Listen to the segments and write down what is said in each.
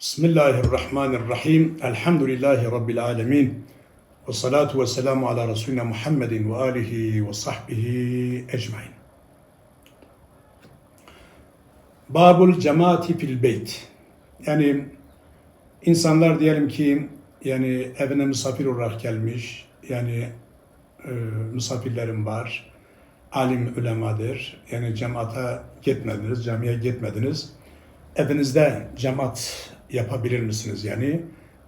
Bismillahirrahmanirrahim. Elhamdülillahi Rabbil alemin. Ve salatu ve selamu ala Resulina Muhammedin ve alihi ve sahbihi ecmain. Babul cemaati fil beyt. Yani insanlar diyelim ki yani evine misafir olarak gelmiş. Yani e, misafirlerim var. Alim ulemadır. Yani cemaate gitmediniz, camiye gitmediniz. Evinizde cemaat yapabilir misiniz yani?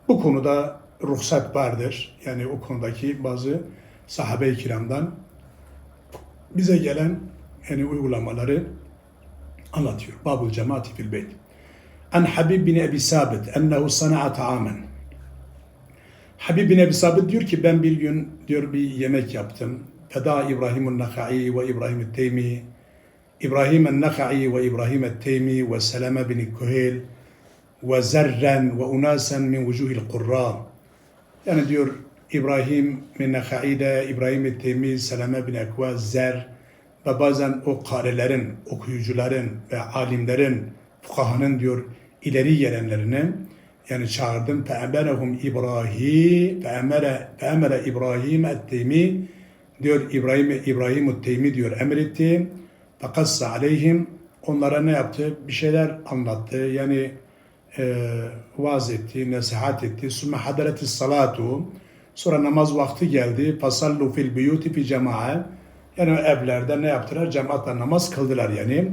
Bu konuda ruhsat vardır. Yani o konudaki bazı sahabe-i kiramdan bize gelen yani uygulamaları anlatıyor. Babul cemaati fil beyt. An Habib bin Ebi Sabit ennehu sana'a ta'amen. Habib bin Ebi Sabit diyor ki ben bir gün diyor bir yemek yaptım. Feda İbrahimun Naka'i ve İbrahim Teymi İbrahim el-Naka'i ve İbrahim el-Teymi ve Seleme bin Kuheyl ve zerren ve unasen min vucuhil kurra. Yani diyor İbrahim min Naka'i'de, İbrahim el-Teymi, Seleme bin Ekva, Zer ve bazen o karelerin, okuyucuların ve alimlerin, fukahanın diyor ileri gelenlerini yani çağırdım. Fe'emerehum İbrahim, fe'emere, fe'emere İbrahim el-Teymi diyor İbrahim İbrahim Teymi diyor emretti. Fakassa aleyhim onlara ne yaptı? Bir şeyler anlattı. Yani e, vaaz etti, nasihat etti. Sümme hadareti salatu. Sonra namaz vakti geldi. Fasallu fil biyuti fi cema'a. Yani evlerde ne yaptılar? Cemaatle namaz kıldılar yani.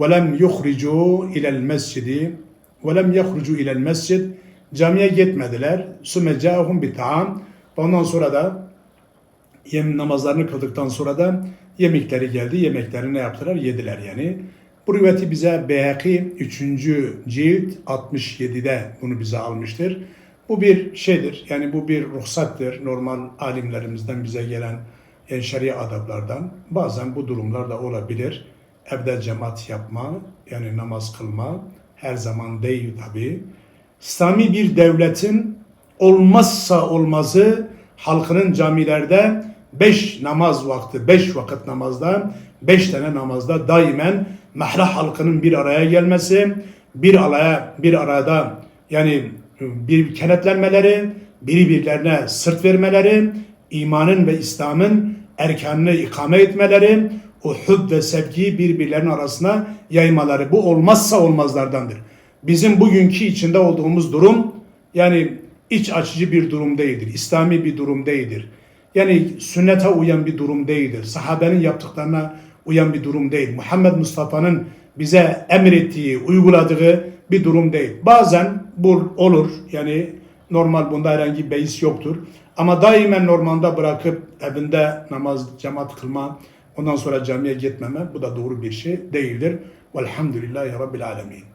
Ve lem yuhricu ilel mescidi. Ve lem yuhricu ilel mescid. Camiye gitmediler. Sümme ca'hum bi ta'am. Ondan sonra da yem namazlarını kıldıktan sonra da yemekleri geldi. Yemekleri ne yaptılar? Yediler yani. Bu rivayeti bize Beyhaki 3. cilt 67'de bunu bize almıştır. Bu bir şeydir. Yani bu bir ruhsattır. Normal alimlerimizden bize gelen yani şeria adablardan. Bazen bu durumlar da olabilir. Evde cemaat yapma, yani namaz kılma her zaman değil tabi. İslami bir devletin olmazsa olmazı halkının camilerde beş namaz vakti, beş vakit namazda, beş tane namazda daimen mahra halkının bir araya gelmesi, bir araya bir arada yani bir kenetlenmeleri, birbirlerine sırt vermeleri, imanın ve İslam'ın erkanını ikame etmeleri, o hüb ve sevgiyi birbirlerinin arasına yaymaları. Bu olmazsa olmazlardandır. Bizim bugünkü içinde olduğumuz durum yani iç açıcı bir durum değildir. İslami bir durum değildir. Yani sünnete uyan bir durum değildir. Sahabenin yaptıklarına uyan bir durum değil. Muhammed Mustafa'nın bize emrettiği, uyguladığı bir durum değil. Bazen bu olur. Yani normal bunda herhangi bir beis yoktur. Ama daimen normalde bırakıp evinde namaz, cemaat kılma, ondan sonra camiye gitmeme bu da doğru bir şey değildir. Velhamdülillahi Rabbil Alemin.